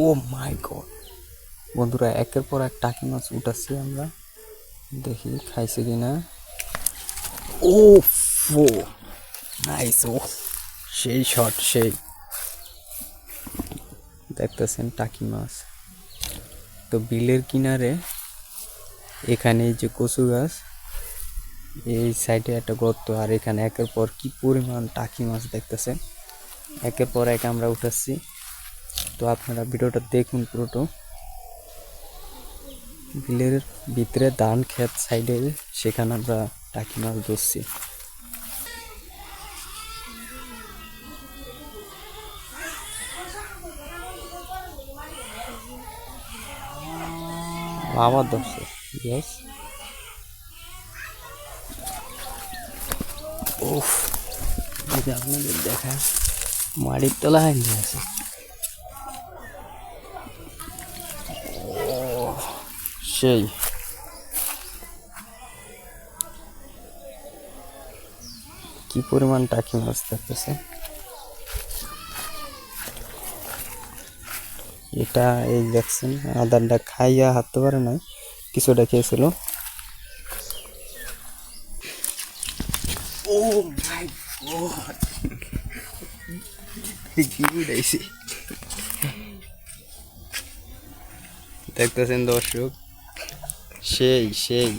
ও মাই god. বন্ধুরা, একের পর এক টাকি মাছ উঠাচ্ছি আমরা। দেখি খাইছে কিনা। ও ফো নাইস, ও, সেই শট, সেই। দেখতেছেন টাকি মাছ। তো বিলের কিনারে এখানে এই যে কচু গাছ, এই সাইডে একটা গর্ত, আর এখানে একের পর কি পরিমাণ টাকি মাছ দেখতেছেন। একের পর এক আমরা উঠাচ্ছি। তো আপনারা ভিডিওটা দেখুন পুরোটো। বিলের ভিতরে ধান ক্ষেত সাইডে সেখানে আমরা টাকি মাছ ধরছি। আবার ধরছে ইয়েস যে আপনাদের দেখা মাটির তলা হাইলে আছে সেই কি পরিমাণ টাকি মাছ থাকতেছে এটা এই দেখছেন, আদারটা খাইয়া হাঁটতে পারে না কিছুটা খেয়েছিল। ও দেখতেছেন দর্শক সেই সেই